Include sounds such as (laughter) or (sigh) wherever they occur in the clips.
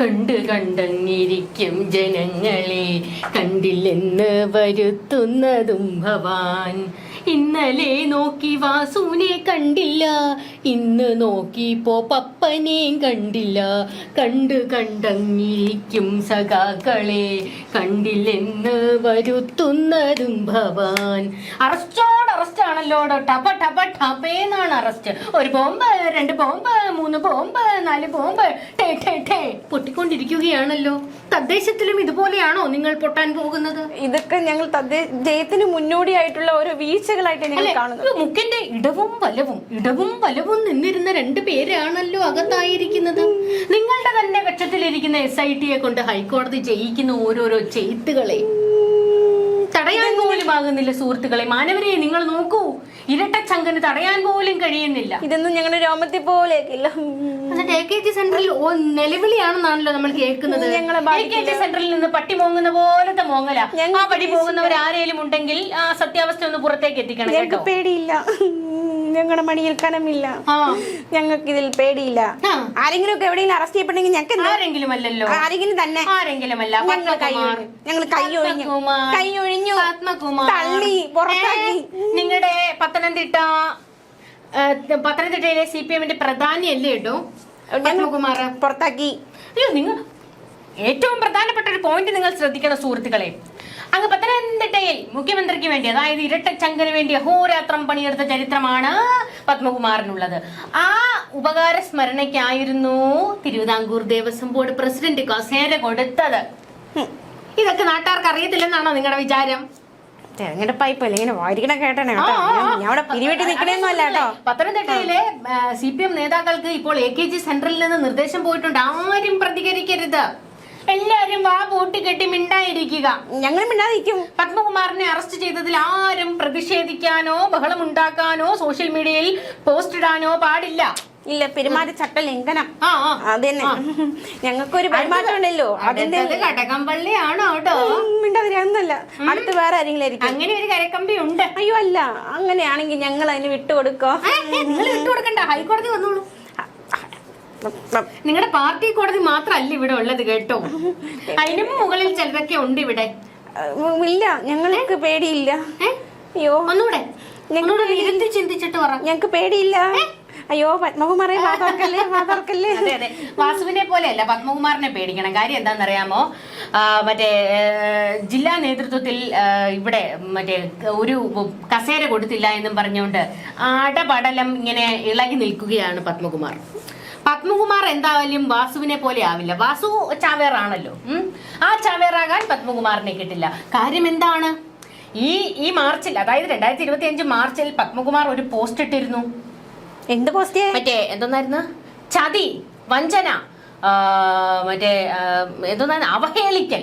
കണ്ട് കണ്ടങ്ങിരിക്കും ജനങ്ങളെ. കണ്ടില്ലെന്ന് വരുത്തുന്നതും ഭവാൻ. ഇന്നലെ നോക്കി വാസുവിനെ കണ്ടില്ല. ഇന്ന് നോക്കിപ്പോ പപ്പനെയും കണ്ടില്ല. കണ്ട് കണ്ടങ്ങിരിക്കും സഖാക്കളെ. കണ്ടില്ലെന്ന് വരുത്തുന്നതും ഭവാൻ. അറസ്റ്റോട് അറസ്റ്റ് ആണല്ലോ ടപ ടപ ടപേന്നാണ് അറസ്റ്റ്. ഒരു ബോംബ് രണ്ട് ബോംബ് മൂന്ന് ബോംബ് നാല് ബോംബ്. ടേ ടേ ടേ. പൊട്ടിക്കൊണ്ടിരിക്കുകയാണല്ലോ. തദ്ദേശത്തിലും ഇതുപോലെയാണോ നിങ്ങൾ പൊട്ടാൻ പോകുന്നത്? ഇതൊക്കെ ഞങ്ങൾ ജയത്തിന് മുന്നോടിയായിട്ടുള്ള ഓരോ വീഴ്ചകളായിട്ട് ഞങ്ങൾ കാണുന്നത്. മുക്കിന്റെ ഇടവും വലവും ഇടവും വലവും നിന്നിരുന്ന രണ്ട് പേരാണല്ലോ അകത്തായിരിക്കുന്നത്. നിങ്ങളുടെ തന്നെ കക്ഷത്തിലിരിക്കുന്ന എസ് ഐ ടിയെ കൊണ്ട് ഹൈക്കോടതി ചെയ്യിക്കുന്ന ഓരോരോ ചെയ്ത്തുകളെ. തടയാൻ പോലും ആകുന്നില്ല സുഹൃത്തുക്കളെ. മാനവരെ നിങ്ങൾ നോക്കൂ. ഇരട്ട ഇരട്ടച്ചങ്കന് തടയാൻ പോലും കഴിയുന്നില്ല. ഇതൊന്നും ഞങ്ങളുടെ രോമത്തിൽ പോലെ എന്നിട്ട് എ കെ ജി സെന്ററിൽ നിലവിളിയാണെന്നാണല്ലോ നമ്മൾ കേൾക്കുന്നത്. ഞങ്ങളെ എ കെ ജി സെന്ററിൽ നിന്ന് പട്ടി മോങ്ങുന്ന പോലത്തെ മോങ്ങല. ആ പടി പോകുന്നവർ ആരേലും ഉണ്ടെങ്കിൽ ആ സത്യാവസ്ഥ ഒന്ന് പുറത്തേക്ക് എത്തിക്കണം പേടിയില്ല. ഞങ്ങളുടെ മണിയിൽ കനമില്ല. ഞങ്ങൾക്ക് ഇതിൽ പേടിയില്ല. ആരെങ്കിലും ഒക്കെ എവിടെയെങ്കിലും അറസ്റ്റ് ചെയ്യപ്പെടെങ്കിൽ ഞങ്ങൾക്ക് ആരെങ്കിലും അല്ലല്ലോ ആരെങ്കിലും തന്നെ. ആരെങ്കിലും അല്ല ഞങ്ങൾ കൈ പത്മകുമാർ. ഒഴിഞ്ഞു. ഞങ്ങൾ കൈ ഒഴിഞ്ഞു. പത്മകുമാർ. കൈ ഒഴിഞ്ഞു. പത്മകുമാർ. തള്ളി പുറത്താക്കി. നിങ്ങളുടെ പത്തനംതിട്ട പത്തനംതിട്ടയിലെ സി പി എമ്മിന്റെ പ്രധാനിയല്ലേ കേട്ടോ പത്മകുമാർ. പുറത്താക്കി. അയ്യോ നിങ്ങൾ ഏറ്റവും പ്രധാനപ്പെട്ട ഒരു പോയിന്റ് നിങ്ങൾ ശ്രദ്ധിക്കണം സുഹൃത്തുക്കളെ. അങ്ങ് പത്തനംതിട്ടയിൽ മുഖ്യമന്ത്രിക്ക് വേണ്ടി അതായത് ഇരട്ട ഇരട്ടച്ചങ്കന് വേണ്ടി അഹോരാത്രം പണിയെടുത്ത ചരിത്രമാണ് പത്മകുമാറിനുള്ളത്. ആ ഉപകാര സ്മരണയ്ക്കായിരുന്നു തിരുവിതാംകൂർ ദേവസ്വം ബോർഡ് പ്രസിഡന്റ് കസേര കൊടുത്തത്. ഇതൊക്കെ നാട്ടുകാർക്ക് അറിയത്തില്ലെന്നാണോ നിങ്ങളുടെ വിചാരം? തെരഞ്ഞെടുപ്പ് ഇങ്ങനെ വാരിക്കണ കേട്ടണേ ഞാൻ- അവിടെ പിരിവിട്ട് കേട്ടോ. പത്തനംതിട്ടയിലെ സി പി എം നേതാക്കൾക്ക് ഇപ്പോൾ എ കെ ജി സെന്ററിൽ നിന്ന് നിർദ്ദേശം പോയിട്ടുണ്ട്. ആരും പ്രതികരിക്കരുത്. എല്ലാരും വാ പൂട്ടി കെട്ടി മിണ്ടായിരിക്കുക. ഞങ്ങൾ മിണ്ടാതിരിക്കും. പത്മകുമാറിനെ അറസ്റ്റ് ചെയ്തതിൽ ആരും പ്രതിഷേധിക്കാനോ ബഹളമുണ്ടാക്കാനോ സോഷ്യൽ മീഡിയയിൽ പോസ്റ്റ് ഇടാനോ പാടില്ല. ഇല്ല പെരുമാറ്റച്ചട്ട ലംഘനം. അതന്നെ ഞങ്ങൾക്കൊരു പെരുമാറ്റം ഉണ്ടല്ലോ. അതിന്റെ കടകംപള്ളിയാണോ കേട്ടോ? മിണ്ടാതിരിക്കുന്നല്ല അടുത്ത് വേറെ ആരെങ്കിലും ആയിരിക്കും. അങ്ങനെ ഒരു കരക്കമ്പി ഉണ്ട്. അയ്യോ അല്ല. അങ്ങനെയാണെങ്കിൽ ഞങ്ങൾ അതിന് വിട്ടുകൊടുക്കോ? നിങ്ങൾ വിട്ടുകൊടുക്കണ്ട. ഹൈക്കോടതി വന്നോളൂ. നിങ്ങളുടെ പാർട്ടി കോടതി മാത്രമല്ല ഇവിടെ ഉള്ളത് കേട്ടോ. അതിനും മുകളിൽ ചിലതൊക്കെ ഉണ്ട് ഇവിടെ. ഇല്ല ഞങ്ങൾക്ക് പേടിയില്ല. അയ്യോ. ഒന്നുകൂടെ ഞങ്ങളോട് ഇരുന്ന് ചിന്തിച്ചിട്ട് പറ. ഞങ്ങൾക്ക് പേടിയില്ല. അയ്യോ പത്മകുമാറെ വാതർക്കല്ലേ വാതർക്കല്ലേ അതെ. അതെ വാസുവിനെ പോലെയല്ല പത്മകുമാറിനെ പേടിക്കണം. കാര്യം എന്താണെന്നറിയാമോ? മറ്റേ ജില്ലാ നേതൃത്വത്തിൽ ഇവിടെ മറ്റേ ഒരു കസേര കൊടുത്തില്ല എന്നും പറഞ്ഞുകൊണ്ട് അടപടലം ഇങ്ങനെ ഇളകി നിൽക്കുകയാണ് പത്മകുമാർ. പത്മകുമാർ എന്തായാലും വാസുവിനെ പോലെ ആവില്ല. വാസു ചാവേറാണല്ലോ. ആ ചാവേറാകാൻ പത്മകുമാറിനെ കിട്ടില്ല. കാര്യം എന്താണ്? ഈ ഈ മാർച്ചിൽ അതായത് രണ്ടായിരത്തി ഇരുപത്തി അഞ്ച് മാർച്ചിൽ പത്മകുമാർ ഒരു പോസ്റ്റ് ഇട്ടിരുന്നു. എന്ത് പോസ്റ്റ് മറ്റേ എന്തൊന്നായിരുന്നു? ചതി വഞ്ചന മറ്റേ ആ, എന്തോന്നായിരുന്നു അവഹേളിക്കൽ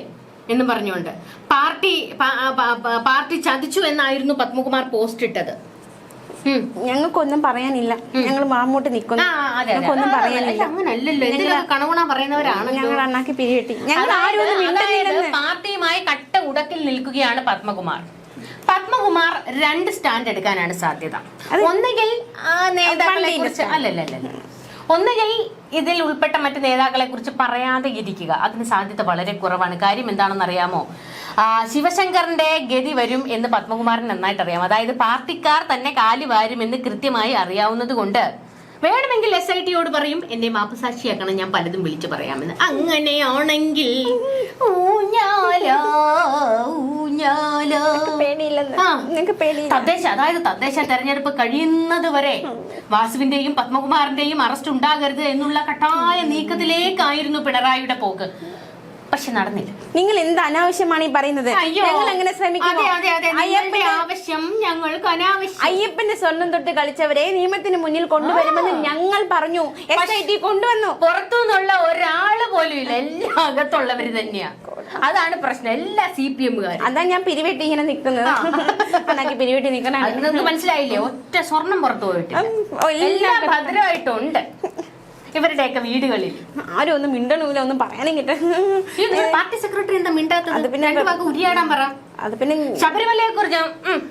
എന്ന് പറഞ്ഞുകൊണ്ട്. പാർട്ടി പാർട്ടി ചതിച്ചു എന്നായിരുന്നു പത്മകുമാർ പോസ്റ്റ് ഇട്ടത്. ഞങ്ങൾക്കൊന്നും പറയാനില്ല. ഞങ്ങൾ മാമൂട്ട് നിൽക്കുന്നു. ഞങ്ങൾക്കൊന്നും പറയാനില്ല. ഞങ്ങൾ അണ്ണാക്കി പിരിവെട്ടി ഞങ്ങൾ ആരും ഒന്നും പാർട്ടിയുമായി കട്ട ഉടക്കിൽ നിൽക്കുകയാണ് പത്മകുമാർ. പത്മകുമാർ രണ്ട് സ്റ്റാൻഡ് എടുക്കാനാണ് സാധ്യത. ഒന്നുകിൽ നേതാക്കളെ കുറിച്ച് അല്ലല്ലല്ല ഒന്നുകിൽ ഇതിൽ ഉൾപ്പെട്ട മറ്റു നേതാക്കളെ കുറിച്ച് പറയാതെ ഇരിക്കുക. അതിന് സാധ്യത വളരെ കുറവാണ്. കാര്യം എന്താണെന്ന് അറിയാമോ ശിവശങ്കറിന്റെ ഗതി വരും എന്ന് പത്മകുമാറിന് നന്നായിട്ട് അറിയാം അതായത് പാർട്ടിക്കാർ തന്നെ കാലി വാരും എന്ന് കൃത്യമായി അറിയാവുന്നത് കൊണ്ട് വേണമെങ്കിൽ എസ് ഐ ടിയോട് പറയും എന്നെ മാപ്പുസാക്ഷിയാക്കണം ഞാൻ പലതും വിളിച്ചു പറയാമെന്ന്. അങ്ങനെയാണെങ്കിൽ തദ്ദേശ അതായത് തദ്ദേശ തെരഞ്ഞെടുപ്പ് കഴിയുന്നത് വരെ വാസുവിന്റെയും പത്മകുമാറിന്റെയും അറസ്റ്റ് ഉണ്ടാകരുത് എന്നുള്ള കട്ടായ നീക്കത്തിലേക്കായിരുന്നു പിണറായിയുടെ പോക്ക്. പക്ഷെ നടന്നില്ല. നിങ്ങൾ എന്ത് അനാവശ്യമാണ് ഈ പറയുന്നത്? ഞങ്ങൾ അങ്ങനെ അയ്യപ്പന്റെ ആവശ്യം ഞങ്ങൾക്ക് അനാവശ്യം. അയ്യപ്പന്റെ സ്വർണം തൊട്ട് കളിച്ചവരെ നിയമത്തിന് മുന്നിൽ കൊണ്ടുവരുമെന്ന് ഞങ്ങൾ പറഞ്ഞു. എസ് ഐ ടി കൊണ്ടുവന്നു. പുറത്തുനിന്നുള്ള ഒരാൾ പോലും ഇല്ല. എല്ലാ അകത്തുള്ളവര് തന്നെയാ. അതാണ് പ്രശ്നം. എല്ലാ സി പി എമ്മുകാരും അതാ ഞാൻ പിരിവെട്ടി ഇങ്ങനെ നിൽക്കുന്നത്. പിരിവെട്ടി നിൽക്കണ. മനസ്സിലായില്ലേ? ഒറ്റ സ്വർണം പുറത്തു പോയിട്ട്. എല്ലാം ഭദ്രമായിട്ടുണ്ട് ഇവരുടെയൊക്കെ വീടുകളിൽ. ആരും ഒന്നും മിണ്ടണമില്ല ഒന്നും പറയാനും കിട്ടും പാർട്ടി സെക്രട്ടറി എന്താ മിണ്ടാത്തത്? പിന്നെ ഉരിയാടാൻ പറ. അത് പിന്നെ ശബരിമലയെ കുറിച്ച്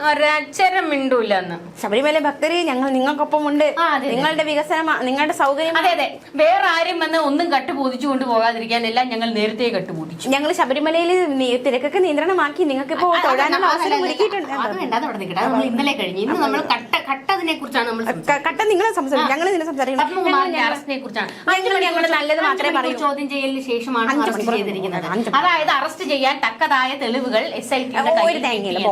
ഒരക്ഷരം മിണ്ടൂല്ല എന്ന് ശബരിമല ഭക്തര് ഞങ്ങൾ നിങ്ങൾക്കൊപ്പം ഉണ്ട്. നിങ്ങളുടെ വികസനം നിങ്ങളുടെ സൗകര്യം അതെ അതെ. വേറെ ആരും വന്ന് ഒന്നും കട്ടുപൂതിച്ചു കൊണ്ട് പോകാതിരിക്കാൻ എല്ലാം ഞങ്ങൾ നേരത്തെ കട്ടുപൂതിച്ചു. ഞങ്ങൾ ശബരിമലയിൽ തിരക്കൊക്കെ നിയന്ത്രണമാക്കി നിങ്ങൾക്ക് ഇപ്പോൾ തൊഴാനുള്ള അവസരം ഒരുക്കിയിട്ടുണ്ട്. ഇന്നലെ കഴിഞ്ഞു. ഇന്ന് നമ്മൾ കട്ട കട്ടതിനെ കുറിച്ചാണ് നമ്മൾ കട്ട നിങ്ങളെ സംസാരിക്കും ഞങ്ങൾ ഇതിനെ ഞങ്ങൾ നല്ലത് മാത്രമേ പറയൂ ചോദ്യം ചെയ്യലിന് ശേഷമാണ് അറസ്റ്റ് ചെയ്തിരിക്കുന്നത്. അതായത് അറസ്റ്റ് ചെയ്യാൻ തക്കതായ തെളിവുകൾ എസ് ഐ ഒരു തേങ്ങയില്ല,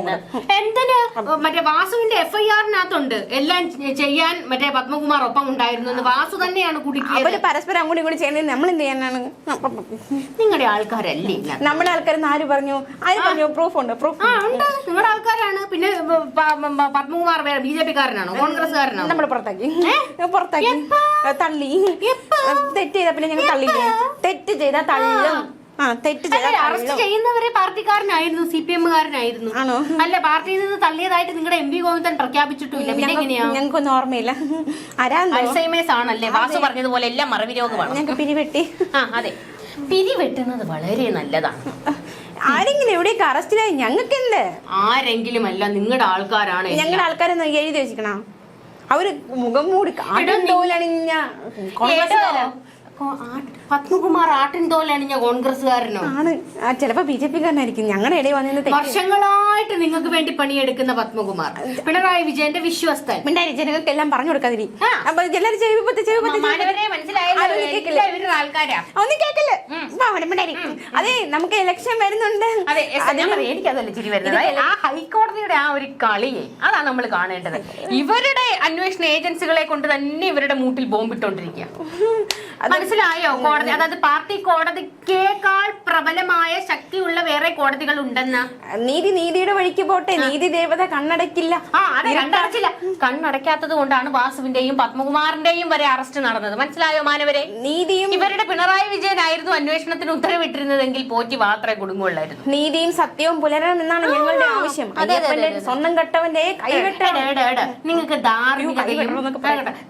എന്തിന്? മറ്റേ വാസുവിന്റെ എഫ് ഐ ആറിനകത്തുണ്ട് എല്ലാം ചെയ്യാൻ മറ്റേ പത്മകുമാർ ഒപ്പം ഉണ്ടായിരുന്നു എന്ന് വാസു തന്നെയാണ് കുടിക്കുന്നത് അവർ പരസ്പരം അങ്ങോട്ടും ഇങ്ങോട്ട് ചെയ്യുന്നത് നമ്മൾ എന്ത് ചെയ്യാനാണ്? നിങ്ങളുടെ ആൾക്കാരല്ലേ നമ്മുടെ ആൾക്കാർ ആര് പറഞ്ഞു? ആര് പറഞ്ഞു? പ്രൂഫ് ഉണ്ട് പ്രൂഫ് ഉണ്ട്. നിങ്ങളുടെ ആൾക്കാരാണ്. പിന്നെ പത്മകുമാർ വേറെ ബി ജെ പിക്കാരനാണോ? കോൺഗ്രസ്സുകാരനാണോ? നമ്മൾ പുറത്താക്കി. പുറത്താക്കി. തള്ളി. തെറ്റ് ചെയ്താ പിന്നെ ഞങ്ങൾ തള്ളി തെറ്റ് ചെയ്താ തള്ളും. ആ തെറ്റ് അറസ്റ്റ് ചെയ്യുന്നവരെ പാർട്ടിക്കാരനായിരുന്നു സി പി എമ്മുകാരനായിരുന്നു ആണോ? അല്ല പാർട്ടിയിൽ നിന്ന് തള്ളിയതായിട്ട് നിങ്ങളുടെ എം പി ഗോവിന്ദൻ പ്രഖ്യാപിച്ചിട്ടില്ല പിന്നെ എങ്ങനെയാ? ഞങ്ങൾക്കൊന്നും ഓർമ്മയില്ല. അൽസൈമേഴ്സ് ആണല്ലേ വാസു പറഞ്ഞതുപോലെ എല്ലാം മറവി രോഗമാണ് ഞങ്ങൾക്ക് പിരിവെട്ടി. ആ അതെ. പിരിവെട്ടുന്നത് വളരെ നല്ലതാണ്. ആരെങ്കിലും എവിടെയൊക്കെ അറസ്റ്റിലായി? ഞങ്ങൾക്ക് എന്ത് ആരെങ്കിലും അല്ല നിങ്ങളുടെ ആൾക്കാരാണ് ഞങ്ങളുടെ ആൾക്കാരെ എഴുതി വെച്ചിക്കണം അവർ മുഖം മൂടി കാട്ടും തോലണിഞ്ഞ പത്മകുമാർ ആട്ടിൻ ഞാൻ കോൺഗ്രസ്സുകാരനോ? ആണ്. ആ ചിലപ്പോ ബി ജെ പിക്കാരനായിരിക്കും ഞങ്ങളുടെ ഇടയിൽ വന്നിരുന്ന വർഷങ്ങളായിട്ട് നിങ്ങൾക്ക് വേണ്ടി പണിയെടുക്കുന്ന പത്മകുമാർ. പിണറായി വിജയന്റെ വിശ്വസ്തൻ. മിണ്ടാരി ജനങ്ങൾക്ക് എല്ലാം പറഞ്ഞു കൊടുക്കാതിരി. അപ്പൊ എല്ലാരും. അതെ നമുക്ക് ഇലക്ഷൻ വരുന്നുണ്ട്. ആ ഹൈക്കോടതിയുടെ ആ ഒരു കളിയെ അതാണ് നമ്മൾ കാണേണ്ടത്. ഇവരുടെ അന്വേഷണ ഏജൻസികളെ കൊണ്ട് തന്നെ ഇവരുടെ മൂട്ടിൽ ബോംബിട്ടോണ്ടിരിക്കുക മനസ്സിലായോ? കോടതി അതായത് പാർട്ടി കോടതിക്കേക്കാൾ പ്രബലമായ ശക്തിയുള്ള വേറെ കോടതികൾ ഉണ്ടെന്ന് നീതി നീതിയുടെ വഴിക്ക് പോട്ടെ നീതി ദേവത കണ്ണടക്കില്ല ആ അതെ കണ്ടടച്ചില്ല കണ്ണടക്കാത്തത് കൊണ്ടാണ് വാസുവിന്റെയും പത്മകുമാറിന്റെയും വരെ അറസ്റ്റ് നടന്നത്. മനസ്സിലായോ മാനവരെ? നീതിയും ഇവരുടെ പിണറായി വിജയനായിരുന്നു അന്വേഷണത്തിന് ഉത്തരവിട്ടിരുന്നതെങ്കിൽ പോറ്റി മാത്രമേ കുടുങ്ങുള്ളായിരുന്നു നീതിയും സത്യവും പുലരണം എന്നാണ് ഞങ്ങളുടെ ആവശ്യം. സ്വന്തം കെട്ടവന്റെ നിങ്ങൾക്ക് ധാർമ്മികതയും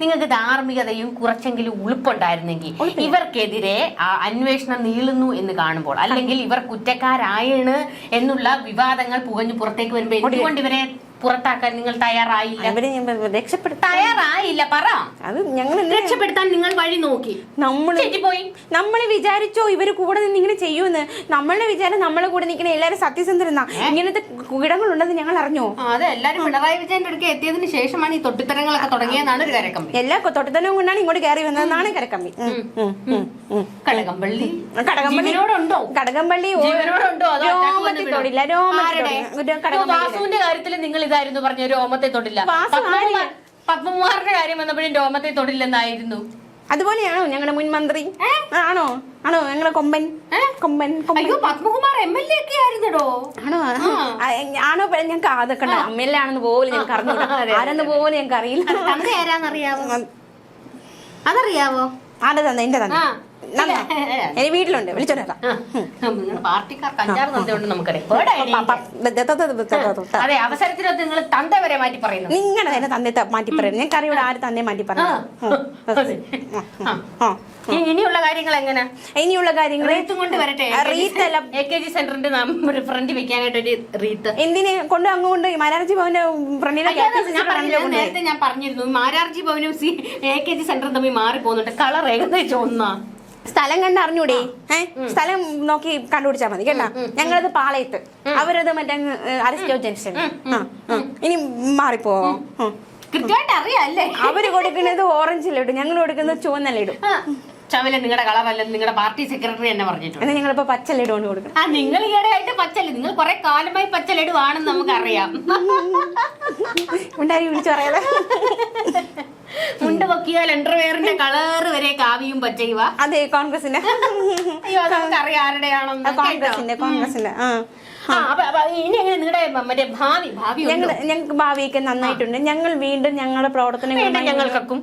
നിങ്ങൾക്ക് ധാർമ്മികതയും കുറച്ചെങ്കിലും ഉളുപ്പുണ്ടായിരുന്നെങ്കിൽ ഇവർക്കെതിരെ ആ അന്വേഷണം നീളുന്നു എന്ന് കാണുമ്പോൾ അല്ലെങ്കിൽ ഇവർ കുറ്റക്കാരായാണ് എന്നുള്ള വിവാദങ്ങൾ പുകഞ്ഞു പുറത്തേക്ക് വരുമ്പോൾ എന്തുകൊണ്ട് ഇവരെ പുറത്താക്കാൻ നിങ്ങൾ തയ്യാറായില്ല. അവരെ ഞാൻ രക്ഷപ്പെടുത്താൻ തയ്യാറായില്ല പറ. അത് ഞങ്ങൾ രക്ഷപ്പെടുത്താൻ നിങ്ങൾ വഴി നോക്കി. നമ്മൾ പോയി നമ്മൾ വിചാരിച്ചോ ഇവർ കൂടെ നിന്ന് ഇങ്ങനെ ചെയ്യുമെന്ന്. നമ്മളുടെ വിചാരം നമ്മളെ കൂടെ നിൽക്കുന്ന എല്ലാരും സത്യസന്ധരെന്നാ. ഇങ്ങനത്തെ കുകിടങ്ങളുണ്ടെന്ന് ഞങ്ങൾ അറിഞ്ഞോ? അതെ എല്ലാരും പിണറായി വിജയന്റെ അടുക്കെ എത്തിയതിനു ശേഷമാണ് ഈ തൊട്ടിത്തരങ്ങളൊക്കെ തുടങ്ങിയതാണ് ഒരു കരക്കമ്പി. എല്ലാ തൊട്ടത്തനവും കൊണ്ടാണ് ഇങ്ങോട്ട് കയറി വന്നതെന്നാണ് കരക്കമ്പി. കടകംപള്ളി? കടകംപള്ളി ജീവനോടുണ്ടോ? കടകംപള്ളി രോമത്തിൽ? തൊടില്ല രോമത്തിൽ കാര്യത്തിൽ നിങ്ങൾ ഇതായിരുന്നു പറഞ്ഞ രോമത്തെ തൊടില്ല. പത്മകുമാറിന്റെ കാര്യം വന്നപ്പോഴും രോമത്തെ തൊടില്ലെന്നായിരുന്നു. അതുപോലെയാണോ ഞങ്ങളുടെ മുൻ മന്ത്രി? ആണോ? ആണോ ഞങ്ങളുടെ കൊമ്പൻ? കൊമ്പൻ അയ്യോ പത്മകുമാർ എം എൽ എ ഒക്കെ ആയിരുന്നടോ. ആണോ? ആണോ ഞങ്ങൾക്ക് അതൊക്കെ എം എൽ എ ആണെന്ന് പോലും ഞങ്ങൾക്ക് അറിഞ്ഞു ആരെന്ന് പോലും ഞങ്ങൾക്ക് അറിയില്ല. ആരാന്നറിയാവോ അതറിയാവോ? ആരുടെ തന്നെ എന്റെ തന്നെ. വീട്ടിലുണ്ട്. വിളിച്ചോണ്ടാ നിങ്ങളുടെ പാർട്ടിക്കാർക്ക് അഞ്ചാറ് തന്തയുണ്ട് നമുക്കറിയാം. Bird idea. അതെ അവസരത്തിനൊത്ത് നിങ്ങൾ തന്ത വരെ മാറ്റി പറയുന്നു. നിങ്ങളുടെ തന്നെ തന്നെ മാറ്റി പറയുന്നു. ഞങ്ങൾക്ക് കറിയോട് ആര് തന്നെ മാറ്റി. ആ. ഇനിയുള്ള കാര്യങ്ങൾ എങ്ങനെ? ഇനിയുള്ള കാര്യങ്ങൾ റീത്തും കൊണ്ട് വരട്ടെ. റീത്ത് അല്ല. എ കെ ജി സെന്ററിന്റെ ഫ്രണ്ട് വെക്കാനായിട്ട് ഒരു റീത്ത്. എന്തിനെ? കൊണ്ട് അങ്ങോട്ട് മാരാർജി ഭവന്റെ ഫ്രണ്ടിലെ ഞാൻ പറഞ്ഞിരുന്നു നേരത്തെ ഞാൻ പറഞ്ഞിരുന്നു. മാരാർജി ഭവനും എ കെ ജി സെന്ററും തമ്മിൽ മാറി പോകുന്നുണ്ട് കളർ ഏകദേശം ഒന്നാ. സ്ഥലം കണ്ട് അറിഞ്ഞൂടെ ഏഹ് സ്ഥലം നോക്കി കണ്ടുപിടിച്ചാൽ മതി കേട്ടാ? ഞങ്ങളത് പാളയത്ത്. അവരത് മറ്റേ അരസ്റ്റോ ജംഗ്ഷൻ. ഇനി മാറിപ്പോ. കൃത്യമായിട്ട് അറിയാല്ലേ? അവർ കൊടുക്കുന്നത് ഓറഞ്ച് ലഡു ഞങ്ങൾ കൊടുക്കുന്നത് ചുവന്ന ഇടും ചവല നിങ്ങളുടെ കളവല്ല നിങ്ങളുടെ പാർട്ടി സെക്രട്ടറി തന്നെ പറഞ്ഞിട്ടുണ്ട്. നിങ്ങളിപ്പോ പച്ച ലഡു കൊണ്ട് കൊടുക്കണം ആ നിങ്ങൾ ഈയിടെയായിട്ട് പച്ചൽ നിങ്ങൾ കുറെ കാലമായി പച്ചലിടുവാണെന്ന് നമുക്കറിയാം. ഉണ്ടായി വിളിച്ചു പറയാതെ മുണ്ട് പൊക്കിയാൽ അണ്ടർവെയറിന്റെ കളറ് വരെ കാവിയും പച്ചയുവ അതെ കോൺഗ്രസിന്റെ അയ്യോ നമുക്കറിയാം ആരുടെയാണെന്ന്. കോൺഗ്രസിന്റെ കോൺഗ്രസിന്റെ ആ? ഞങ്ങൾ ഞങ്ങൾക്ക് ഭാവിയൊക്കെ നന്നായിട്ടുണ്ട്. ഞങ്ങൾ വീണ്ടും ഞങ്ങളുടെ പ്രവർത്തനങ്ങൾ വീണ്ടും ഞങ്ങൾക്കും.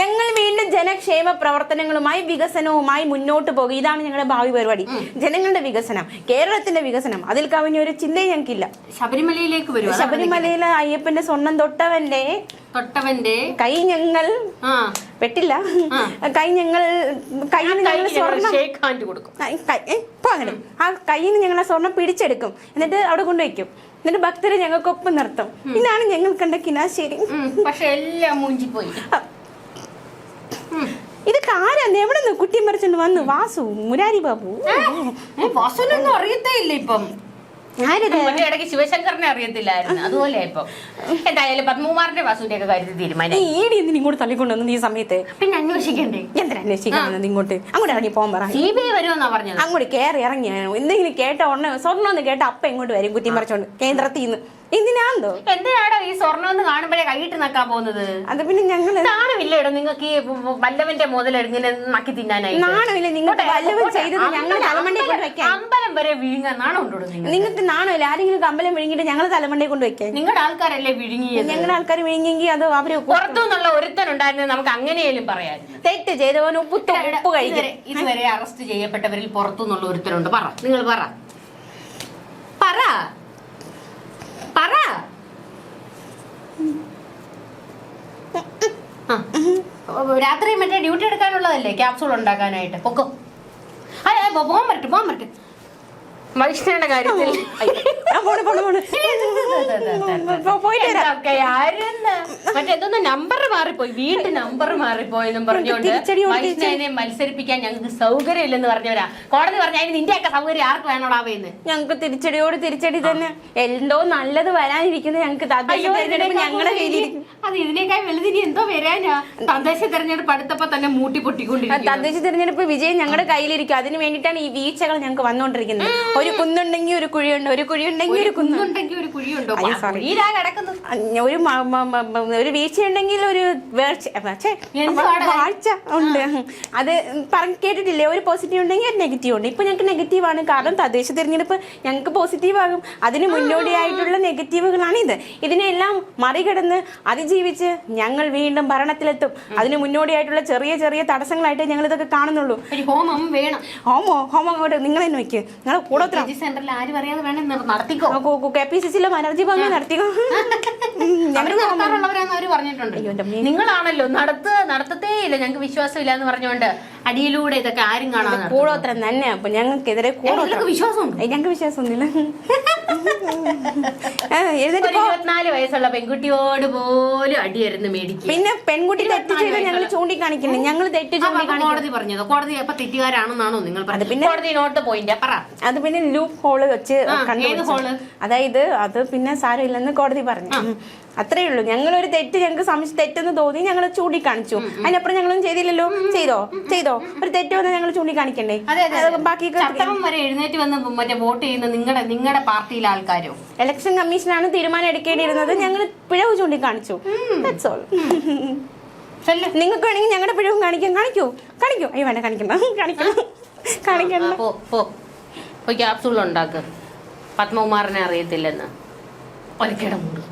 ഞങ്ങൾ വീണ്ടും ജനക്ഷേമ പ്രവർത്തനങ്ങളുമായി വികസനവുമായി മുന്നോട്ട് പോകുക ഇതാണ് ഞങ്ങളുടെ ഭാവി പരിപാടി. ജനങ്ങളുടെ വികസനം കേരളത്തിന്റെ വികസനം. അതിൽ കവിഞ്ഞ ഒരു ചിന്തയും ഞങ്ങൾക്കില്ല. ശബരിമലയിലേക്ക് വരും. ശബരിമലയിലെ അയ്യപ്പന്റെ സ്വർണം തൊട്ടവന്റെ തൊട്ടവന്റെ കൈ ഞങ്ങൾ പെട്ടില്ല കൈ ഞങ്ങൾ കയ്യിൽ ഞങ്ങൾ സ്വർണം ഇപ്പൊ അങ്ങനെ. ആ കയ്യിൽ ഞങ്ങൾ ആ സ്വർണം പിടിച്ചെടുക്കും. എന്നിട്ട് അവിടെ കൊണ്ടുവയ്ക്കും. എന്നിട്ട് ഭക്തരെ ഞങ്ങൾക്കൊപ്പം നിർത്തും. ഇതാണ് ഞങ്ങൾ കണ്ട കിനാശേരി. പക്ഷെ എല്ലാം മൂഞ്ചി പോയി ഇതൊക്കെ ആരാന്ന്? എവിടെ നിന്ന് കുട്ടി മറിച്ചോണ്ട് വന്നു വാസു മുരാരി ബാബു? വാസുനൊന്നും അറിയത്തേ ഇല്ല ഇപ്പം. ഇടയ്ക്ക് ശിവശങ്കറിനെ അറിയത്തില്ലായിരുന്നു. അതുപോലെ ഇപ്പം. എന്തായാലും പത്മകുമാറിന്റെ വാസുവിന്റെ ഒക്കെ കാര്യത്തിൽ നീ തീരുമാനം ഈടി എന്തിനും ഇങ്ങോട്ട് തള്ളിക്കൊണ്ടുവന്നത് ഈ സമയത്ത്? പിന്നെ അന്വേഷിക്കണ്ടേ? എന്തിനാ അന്വേഷിക്കുന്നത് ഇങ്ങോട്ട്? അങ്ങോട്ട് ഇറങ്ങി പോകാൻ പറ. സി ബി ഐ വരുമെന്നാ പറഞ്ഞത്. അങ്ങോട്ട് കയറി ഇറങ്ങി. എന്തെങ്കിലും കേട്ട ഉടനെ സ്വർണം എന്ന് കേട്ട അപ്പ ഇങ്ങോട്ട് വരും കുറ്റി മറിച്ചോണ്ട് കേന്ദ്രത്തിൽ നിന്ന് എന്തിനാന്തോ എന്തിനാടോ ഈ സ്വർണം എന്ന് കാണുമ്പോഴേ കൈയിട്ട് നക്കാൻ പോകുന്നത്? അത് പിന്നെ ഞങ്ങൾ നാണമില്ലേടോ നിങ്ങൾക്ക് ഈ വല്ലവന്റെ മുതൽ ഇങ്ങനെ നക്കി തിന്നാനായി നാണമില്ല നിങ്ങൾക്ക് വല്ലവൻ ചെയ്തത് ഞങ്ങൾ തലമണ്ടയിൽ കൊണ്ട് വെക്കാൻ. അമ്പലം വരെ വിഴുങ്ങാൻ നാണം ഉണ്ടോ നിങ്ങൾ നിങ്ങൾക്ക് നാണമില്ല ആരെങ്കിലും അമ്പലം വിഴുങ്ങിട്ട് ഞങ്ങൾ തലമണ്ടി കൊണ്ട് വെക്കാം നിങ്ങളുടെ ആൾക്കാരല്ലേ വിഴുങ്ങിയത്? ഞങ്ങളുടെ ആൾക്കാർ വിഴുങ്ങിയെങ്കിൽ അത് അവർ പുറത്തുനിന്നുള്ള ഒരുത്തനുണ്ടായിരുന്നു നമുക്ക് അങ്ങനെയും പറയായിരുന്നു തെറ്റ് ചെയ്തവനും ഉപ്പ് ഉപ്പ് കഴിക്കും. ഇതുവരെ അറസ്റ്റ് ചെയ്യപ്പെട്ടവരിൽ പുറത്തുനിന്നുള്ള ഒരുത്തനുണ്ട്. പറ നിങ്ങൾ പറ പറ ആ. രാത്രി മറ്റേ ഡ്യൂട്ടി എടുക്കാനുള്ളതല്ലേ ക്യാപ്സൂൾ ഉണ്ടാക്കാനായിട്ട്? പൊക്കോ. അതെ പോകാൻ പറ്റും പോകാൻ പറ്റും മനുഷ്യന്റെ കാര്യത്തിൽ. പോയിട്ട് വരാം എന്തൊക്കെയായിരുന്നു? മറ്റേ എന്തോന്ന് നമ്പർ മാറിപ്പോയി വീട്ടു നമ്പർ മാറിപ്പോയെന്നും പറഞ്ഞുകൊണ്ട് തിരിച്ചടി കൊടുത്ത് വൈഷ്ണവിനെ മത്സരിപ്പിക്കാൻ ഞങ്ങൾക്ക് സൗകര്യം ഇല്ലെന്ന് പറഞ്ഞവരാ. കോടതി പറഞ്ഞ അതിന് നിന്റെ ഒക്കെ സൗകര്യം ആർക്ക് വേണോടാവേന്ന് ഞങ്ങൾക്ക് തിരിച്ചടിയോട് തിരിച്ചടി തന്നെ. എന്തോ നല്ലത് വരാനിരിക്കുന്നത് ഞങ്ങൾക്ക് ഞങ്ങളുടെ അത് ഇതിനേക്കാൾ വലുതിനി എന്തോ വരാനാ? തദ്ദേശ തെരഞ്ഞെടുപ്പ് അടുത്തപ്പോ തന്നെ മൂട്ടി പൊട്ടിക്കൊണ്ടിരിക്കും തദ്ദേശ തെരഞ്ഞെടുപ്പ് വിജയം ഞങ്ങളുടെ കയ്യിലിരിക്കും. അതിന് വേണ്ടിയിട്ടാണ് ഈ വീഴ്ചകൾ ഞങ്ങൾക്ക് വന്നുകൊണ്ടിരിക്കുന്നത്. ഒരു കുന്നുണ്ടെങ്കിൽ ഒരു കുഴിയുണ്ട് ഒരു കുഴിയുണ്ടെങ്കിൽ ഒരു കുന്ന് കുന്നുണ്ടെങ്കിൽ ഒരു കുഴിയുണ്ടോ? ഒരു ഒരു വീഴ്ചയുണ്ടെങ്കിൽ ഒരു വേഴ്ച വാഴ്ച ഉണ്ട്. അത് പറഞ്ഞ് കേട്ടിട്ടില്ലേ? ഒരു പോസിറ്റീവ് ഉണ്ടെങ്കിൽ ഒരു നെഗറ്റീവ് ഉണ്ട്. ഇപ്പൊ ഞങ്ങൾക്ക് നെഗറ്റീവ് ആണ്. കാരണം തദ്ദേശ തിരഞ്ഞെടുപ്പ് ഞങ്ങൾക്ക് പോസിറ്റീവ് ആകും. അതിന് മുന്നോടിയായിട്ടുള്ള നെഗറ്റീവുകളാണ് ഇത്. ഇതിനെല്ലാം മറികടന്ന് അതിജീവിച്ച് ഞങ്ങൾ വീണ്ടും ഭരണത്തിലെത്തും. അതിന് മുന്നോടിയായിട്ടുള്ള ചെറിയ ചെറിയ തടസ്സങ്ങളായിട്ട് ഞങ്ങൾ ഇതൊക്കെ കാണുന്നുള്ളൂ ഹോമം വേണം. ഹോമോ? ഹോമം അങ്ങോട്ട് നിങ്ങൾ തന്നെ വെക്ക് നിങ്ങൾ കൂടെ സെന്ററിൽ ആരും അറിയാതെ വേണം നടത്തിക്കോ? കെ പി സി സിയിലെ മനർജി ഭംഗി നടത്തിക്കോ? (laughs) അവർ നടത്താറുള്ളവരാന്ന് അവർ പറഞ്ഞിട്ടുണ്ട്. നിങ്ങളാണല്ലോ നടത്ത നടത്തത്തേ ഇല്ല. ഞങ്ങൾക്ക് വിശ്വാസമില്ല എന്ന് പറഞ്ഞുകൊണ്ട് അടിയിലൂടെ ഇതൊക്കെ ആരും കാണാൻ കൂടോത്രം തന്നെ അപ്പൊ ഞങ്ങൾക്കെതിരെ കൂടോത്രം. നിങ്ങൾക്ക് വിശ്വാസമുണ്ട്. ഞങ്ങൾക്ക് വിശ്വാസമൊന്നുമില്ല. ഇരുപത്തിനാല് വയസ്സുള്ള പെൺകുട്ടിയോട് പോലും അടിയായിരുന്നു മേടിക്കും പിന്നെ പെൺകുട്ടി തെറ്റ് ചെയ്ത് ഞങ്ങൾ ചൂണ്ടിക്കാണിക്കുന്നു. ഞങ്ങൾ തെറ്റ് കോടതി പറഞ്ഞത് കോടതി അപ്പൊ തെറ്റുകാരാണെന്നാണോ നിങ്ങൾ പറഞ്ഞത്? പിന്നെ കോടതി നോട്ട് പോയിന്റ് പറ. അത് പിന്നെ ലൂപ്പ് ഹോൾ വെച്ച് കണ്ടു? അതായത് അത് പിന്നെ സാരമില്ലെന്ന് കോടതി പറഞ്ഞു. അത്രേ ഉള്ളൂ. ഞങ്ങൾ ഒരു തെറ്റ് ഞങ്ങൾക്ക് സംശയം തെറ്റെന്ന് തോന്നി ഞങ്ങൾ ചൂണ്ടിക്കാണിച്ചു. അതിനപ്പുറം ഞങ്ങളൊന്നും ചെയ്തില്ലല്ലോ. ചെയ്തോ? ചെയ്തോ? ഒരു തെറ്റ് വന്നാൽ ഞങ്ങൾ ചൂണ്ടിക്കാണിക്കണ്ടേ? ബാക്കി വരെ എഴുന്നേറ്റ് വന്ന് മറ്റേ വോട്ട് ചെയ്യുന്ന നിങ്ങളുടെ നിങ്ങളുടെ പാർട്ടിയിലെ ആൾക്കാരോ? ഇലക്ഷൻ കമ്മീഷനാണ് തീരുമാനം എടുക്കേണ്ടിയിരുന്നത്. ഞങ്ങൾ പിഴവ് ചൂണ്ടിക്കാണിച്ചു. That's all. നിങ്ങൾക്ക് വേണമെങ്കിൽ ഞങ്ങളുടെ പിഴവും കാണിക്കാം. കാണിക്കൂ. കാണിക്കൂ. അയ്യോ വേണ്ട കാണിക്കണ്ട. കാണിക്കണം. പോ പോയി ക്യാപ്സൂൾ ഉണ്ടാക്ക്. പത്മകുമാറിനെ അറിയത്തില്ലെന്ന്. ഒരിക്കലും മൂട്